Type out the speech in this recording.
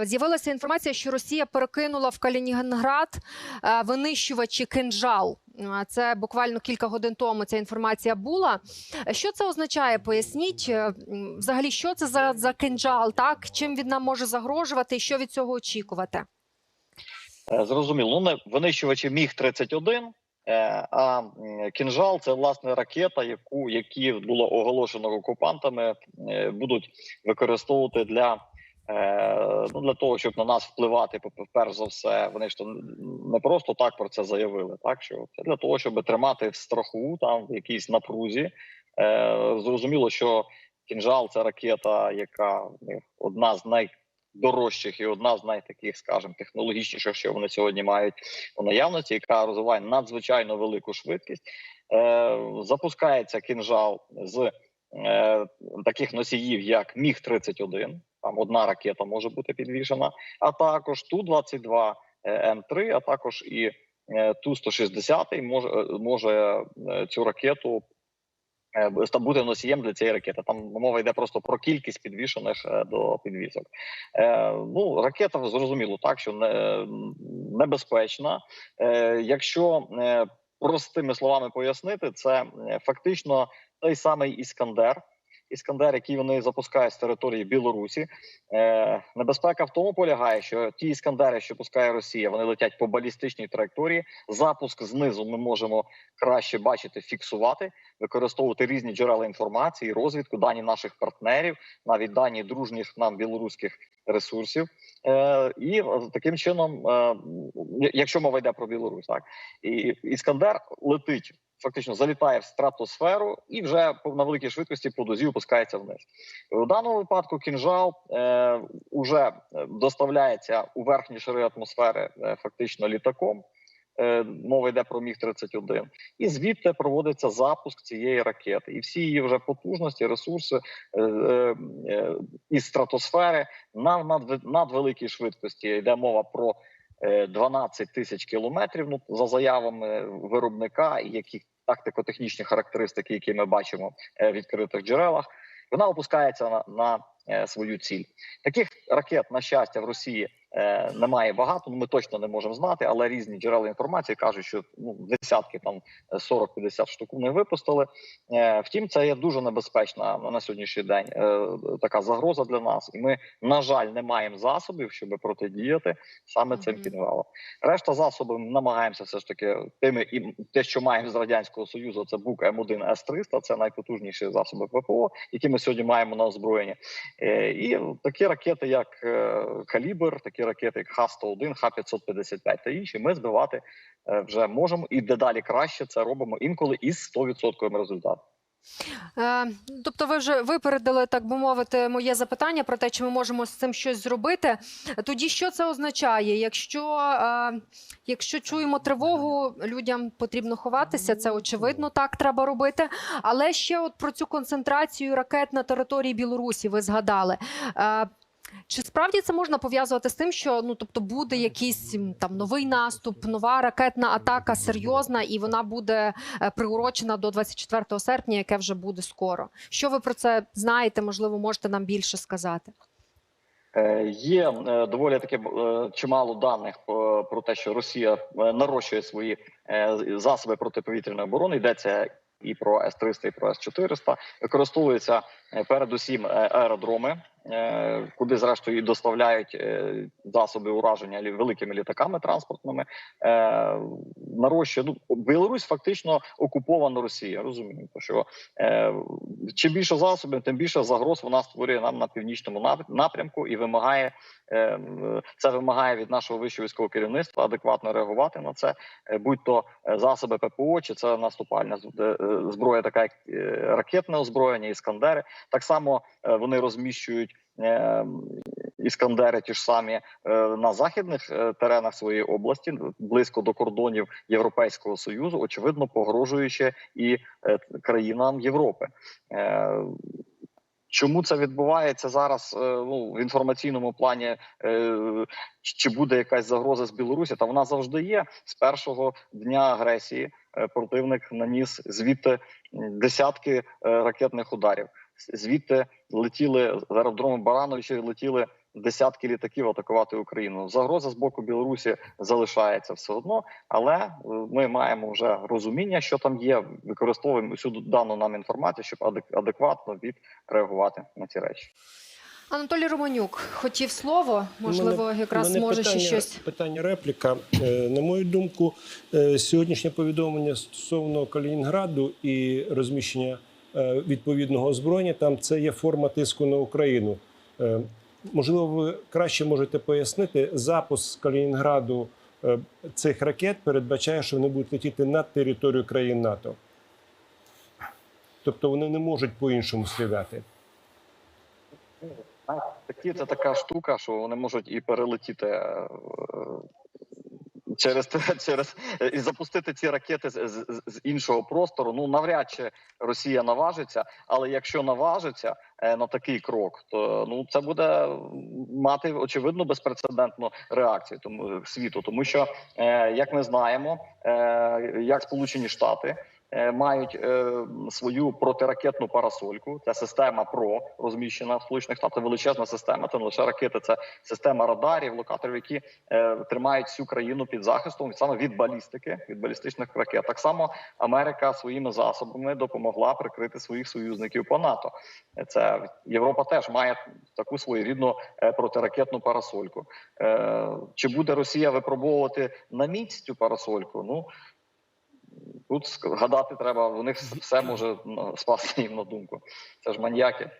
З'явилася інформація, що Росія перекинула в Калінінград е, винищувачі кинжал. Це буквально кілька годин тому ця інформація була. Що це означає? Поясніть е, взагалі, що це за, за кинжал, так чим він нам може загрожувати, і що від цього очікувати? Е, Зрозуміло. Ну, винищувачі міг 31 е, а кінжал це власне ракета, яку які було оголошено окупантами, будуть використовувати для. Е, Ну, для того, щоб на нас впливати, перш за все, вони ж то не просто так про це заявили. Так що це для того, щоб тримати в страху, там в якійсь напрузі. Е, Зрозуміло, що кінжал це ракета, яка одна з найдорожчих і одна з найтаких, скажімо, технологічніших, що вони сьогодні мають у наявності, яка розвиває надзвичайно велику швидкість. Е, запускається кінжал з е, таких носіїв, як Міг 31 Там одна ракета може бути підвішена, а також ту 22 М3, а також і е, ту 160 може, може е, цю ракету. е, Бути носієм для цієї ракети. Там мова йде просто про кількість підвішених е, до підвісок. Е, ну, ракета зрозуміло, так що не, небезпечна. Е, якщо е, простими словами пояснити, це е, фактично той самий Іскандер. Іскандер, який вони запускають з території Білорусі, е, небезпека в тому полягає, що ті іскандери, що пускає Росія, вони летять по балістичній траєкторії. Запуск знизу ми можемо краще бачити, фіксувати, використовувати різні джерела інформації, розвідку, дані наших партнерів, навіть дані дружніх нам білоруських ресурсів. Е, і е, таким чином, якщо мова йде про Білорусь, так і іскандер летить. Фактично залітає в стратосферу і вже на великій швидкості по дозі опускається вниз. У даному випадку кінжал е, уже е, доставляється у верхні шари атмосфери е, фактично літаком. Е, мова йде про міг 31 і звідти проводиться запуск цієї ракети, і всі її вже потужності, ресурси е, е, е, із стратосфери на над, надвеликій швидкості йде мова про е, 12 тисяч кілометрів. Ну за заявами виробника, які тактико-технічні характеристики, які ми бачимо е, в відкритих джерелах, вона опускається на, на е, свою ціль. Таких ракет, на щастя, в Росії немає багато. Ну ми точно не можемо знати, але різні джерела інформації кажуть, що ну десятки там е, 40-50 штук вони випустили. Е, втім, це є дуже небезпечна на сьогоднішній день е, така загроза для нас, і ми, на жаль, не маємо засобів, щоб протидіяти саме цим підвалам. Решта засобів ми намагаємося все ж таки тими і те, що маємо з радянського союзу, це БУК М1 С300, це найпотужніші засоби ППО, які ми сьогодні маємо на озброєнні. Е, І такі ракети, як е, Калібр, такі ракети, як Х-101, Х-555 та інші, ми збивати е, вже можемо і дедалі краще це робимо інколи із 100% результатом. Е, тобто, ви вже випередили, так би мовити, моє запитання про те, чи ми можемо з цим щось зробити. Тоді що це означає? Якщо, е, якщо чуємо тривогу, людям потрібно ховатися, це очевидно, так треба робити. Але ще от про цю концентрацію ракет на території Білорусі ви згадали. Чи справді це можна пов'язувати з тим, що ну тобто буде якийсь там новий наступ, нова ракетна атака серйозна, і вона буде е, приурочена до 24 серпня, яке вже буде скоро. Що ви про це знаєте? Можливо, можете нам більше сказати? Е, Є е, доволі таки е, чимало даних про те, що Росія нарощує свої засоби протиповітряної оборони. Йдеться і про С-300, і про С-400. Використовуються е, передусім е, аеродроми, е, куди зрештою і доставляють е, засоби ураження великими літаками транспортними. Е, Нарощує ну Білорусь фактично окупована Росія. Розумієте, що е, чим більше засобів, тим більше загроз вона створює нам на північному нап- напрямку і вимагає е, це вимагає від нашого вищого військового керівництва адекватно реагувати на це, е, будь то е, засоби ППО, чи це наступальна е, е, зброя, така як е, ракетне озброєння, іскандери. Так само е, вони розміщують. е, Іскандери ті ж самі е, на західних теренах своєї області, близько до кордонів Європейського союзу, очевидно погрожуючи і країнам Європи. Чому це відбувається зараз? Ну в інформаційному плані чи буде якась загроза з Білорусі? Та вона завжди є з першого дня агресії. Противник наніс звідти десятки ракетних ударів. Звідти летіли з аеродрому Барановичі, летіли десятки літаків атакувати Україну. Загроза з боку Білорусі залишається все одно, але е, ми маємо вже розуміння, що там є. Використовуємо всю дану нам інформацію, щоб адек- адекватно відреагувати на ці речі. Анатолій Романюк хотів слово. Можливо, Мене- якраз мене може питання, ще щось. Питання репліка. Е, На мою думку, е, сьогоднішнє повідомлення стосовно Калінінграду і розміщення відповідного озброєння там це є форма тиску на Україну. Е, Можливо, ви краще можете пояснити запуск з Калінінграду е, цих ракет передбачає, що вони будуть летіти над територію країн НАТО. Тобто вони не можуть по-іншому стріляти. Такі це така штука, що вони можуть і перелетіти е, через через і запустити ці ракети з, з, з іншого простору. Ну навряд чи Росія наважиться, але якщо наважиться е, на такий крок, то ну це буде мати очевидно безпрецедентну реакцію тому світу, тому що е, як ми знаємо, е, як Сполучені Штати. Е, Мають е, свою протиракетну парасольку. Це система ПРО розміщена в Сполучених Штатах. Величезна система. Це не лише ракети, це система радарів, локаторів, які е, тримають всю країну під захистом саме від балістики, від балістичних ракет. Так само Америка своїми засобами допомогла прикрити своїх союзників по НАТО. Це Європа теж має таку своєрідну протиракетну парасольку. Чи буде Росія випробовувати на міць цю парасольку? Ну тут гадати треба. У них все може спасти їм на думку. Це ж маньяки.